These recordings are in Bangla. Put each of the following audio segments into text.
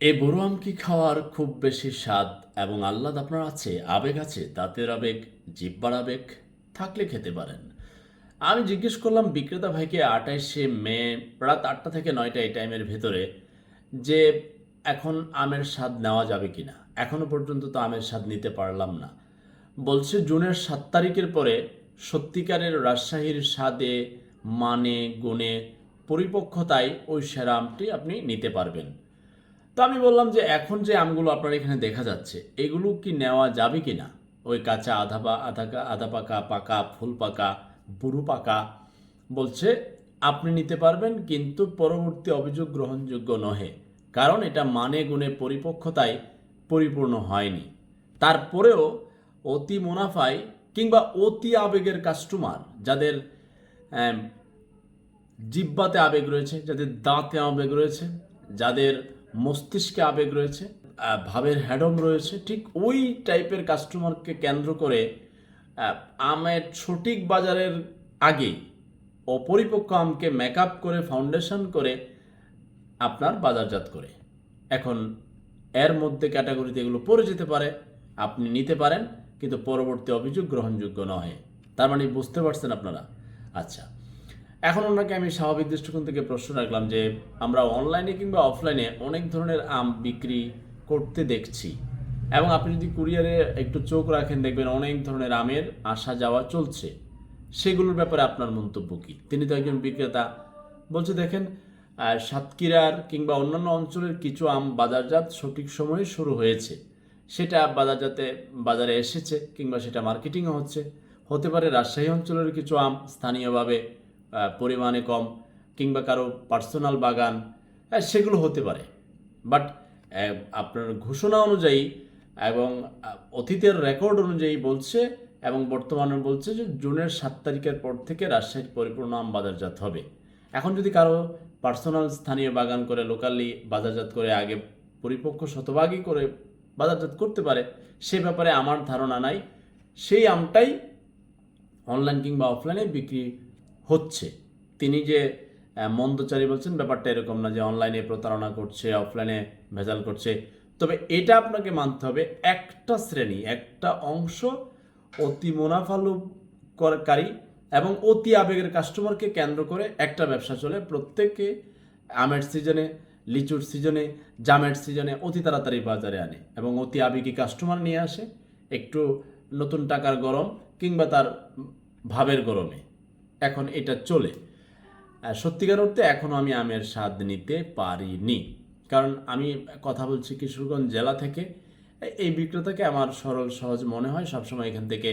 এই বড় আমকি খাওয়ার খুব বেশি স্বাদ এবং আহ্লাদ আপনার আছে? আবেগ আছে? দাঁতের আবেগ, জিব্বার আবেগ থাকলে খেতে পারেন। আমি জিজ্ঞেস করলাম বিক্রেতা ভাইকে আঠাইশে মে রাত আটটা থেকে নয়টা এই টাইমের ভেতরে যে এখন আমের স্বাদ নেওয়া যাবে কি না এখনও পর্যন্ত তো আমের স্বাদ নিতে পারলাম না। বলছে জুনের সাত তারিখের পরে সত্যিকারের রাজশাহীর স্বাদে মানে গুণে, পরিপক্কতায় ওই সেরা আমটি আপনি নিতে পারবেন। তো আমি বললাম যে এখন যে আমগুলো আপনার এখানে দেখা যাচ্ছে, এগুলো কি নেওয়া যাবে কি না ওই কাঁচা আধা পা, আধা আধা পাকা পাকা, ফুল পাকা, বুড়ো পাকা বলছে, আপনি নিতে পারবেন কিন্তু পরবর্তী অভিযোগ গ্রহণযোগ্য নহে। কারণ এটা মানে গুণে পরিপক্কতায় পরিপূর্ণ হয়নি। তারপরেও অতি মুনাফায় কিংবা অতি আবেগের কাস্টমার যাদের জিব্বাতে আবেগ রয়েছে, যাদের দাঁতে আবেগ রয়েছে, যাদের মস্তিষ্কে আবেগ রয়েছে ভাবের হ্যাডম রয়েছে, ঠিক ওই টাইপের কাস্টমারকে কেন্দ্র করে আমের সঠিক বাজারের আগে অপরিপক্ক আমকে মেকআপ করে ফাউন্ডেশন করে আপনার বাজারজাত করে। এখন এর মধ্যে ক্যাটাগরিতে এগুলো পড়ে যেতে পারে, আপনি নিতে পারেন, কিন্তু পরবর্তী অভিযোগ গ্রহণযোগ্য নয়। তার মানে বুঝতে পারছেন আপনারা? আচ্ছা। এখন ওনাকে আমি স্বাভাবিক দৃষ্টিকোণ থেকে প্রশ্ন রাখলাম যে আমরা অনলাইনে কিংবা অফলাইনে অনেক ধরনের আম বিক্রি করতে দেখছি। এবং আপনি যদি কুরিয়ারে একটু চোখ রাখেন, দেখবেন অনেক ধরনের আমের আসা যাওয়া চলছে। সেগুলোর ব্যাপারে আপনার মন্তব্য কী? তিনি তো একজন বিক্রেতা। বলছে, দেখেন সাতক্ষীরার কিংবা অন্যান্য অঞ্চলের কিছু আম বাজারজাত সঠিক সময়ে শুরু হয়েছে। সেটা বাজারজাতে বাজারে এসেছে কিংবা সেটা মার্কেটিংও হচ্ছে। হতে পারে রাজশাহী অঞ্চলের কিছু আম স্থানীয়ভাবে পরিমাণে কম কিংবা কারও পার্সোনাল বাগান সেগুলো হতে পারে। বাট আপনার ঘোষণা অনুযায়ী এবং অতীতের রেকর্ড অনুযায়ী বলছে এবং বর্তমানে বলছে যে জুনের সাত তারিখের পর থেকে রাজশাহীর পরিপূর্ণ আম বাজারজাত হবে। এখন যদি কারও পার্সোনাল স্থানীয় বাগান করে লোকালি বাজারজাত করে আগে পরিপক্ক শতভাগই করে বাজারজাত করতে পারে, সে ব্যাপারে আমার ধারণা নাই। সেই আমটাই অনলাইন কিংবা অফলাইনে বিক্রি হচ্ছে। তিনি যে মন্দচারী বলছেন, ব্যাপারটা এরকম না যে অনলাইনে প্রতারণা করছে অফলাইনে ভেজাল করছে। তবে এটা আপনাকে মানতে হবে, একটা শ্রেণি, একটা অংশ অতি মুনাফালুকারী এবং অতি আবেগের কাস্টমারকে কেন্দ্র করে একটা ব্যবসা চলে। প্রত্যেকে আমের সিজনে লিচুর সিজনে জামের সিজনে অতি তাড়াতাড়ি বাজারে আনে এবং অতি আবেগী কাস্টমার নিয়ে আসে। একটু নতুন টাকার গরম কিংবা তার ভাবের গরমে। এখন এটা চলে। সত্যিকার অর্থে এখনও আমি আমের স্বাদ নিতে পারিনি। কারণ আমি কথা বলছি কিশোরগঞ্জ জেলা থেকে। এই বিক্রেতাকে আমার সরল সহজ মনে হয় সবসময় এখান থেকে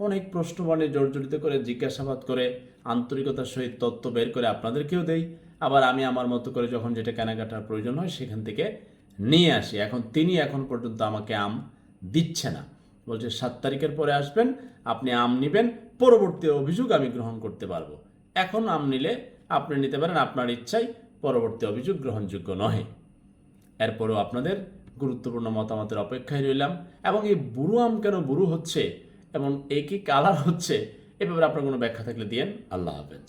অনেক প্রশ্নবাণী জর্জরিত করে, জিজ্ঞাসাবাদ করে, আন্তরিকতার সহিত তথ্য বের করে আপনাদেরকেও দেই। আবার আমি আমার মতো করে যখন যেটা কেনাকাটার প্রয়োজন হয় সেখান থেকে নিয়ে আসি। এখন তিনি এখন পর্যন্ত আমাকে আম দিচ্ছে না। বলছে, সাত তারিখের পরে আসবেন, আপনি আম নেবেন, পরবর্তী অভিযোগ আমি গ্রহণ করতে পারব। এখন আম নিলে আপনি নিতে পারেন, আপনার ইচ্ছাই পরবর্তী অভিযোগ গ্রহণযোগ্য নহে। এরপরও আপনাদের গুরুত্বপূর্ণ মতামতের অপেক্ষায় রইলাম, এবং এই বুড়ো আম কেন বুড়ো হচ্ছে, এবং একই কালার হচ্ছে, এ ব্যাপারে আপনার কোনো ব্যাখ্যা থাকলে দিয়েন। আল্লাহ হাফেজ।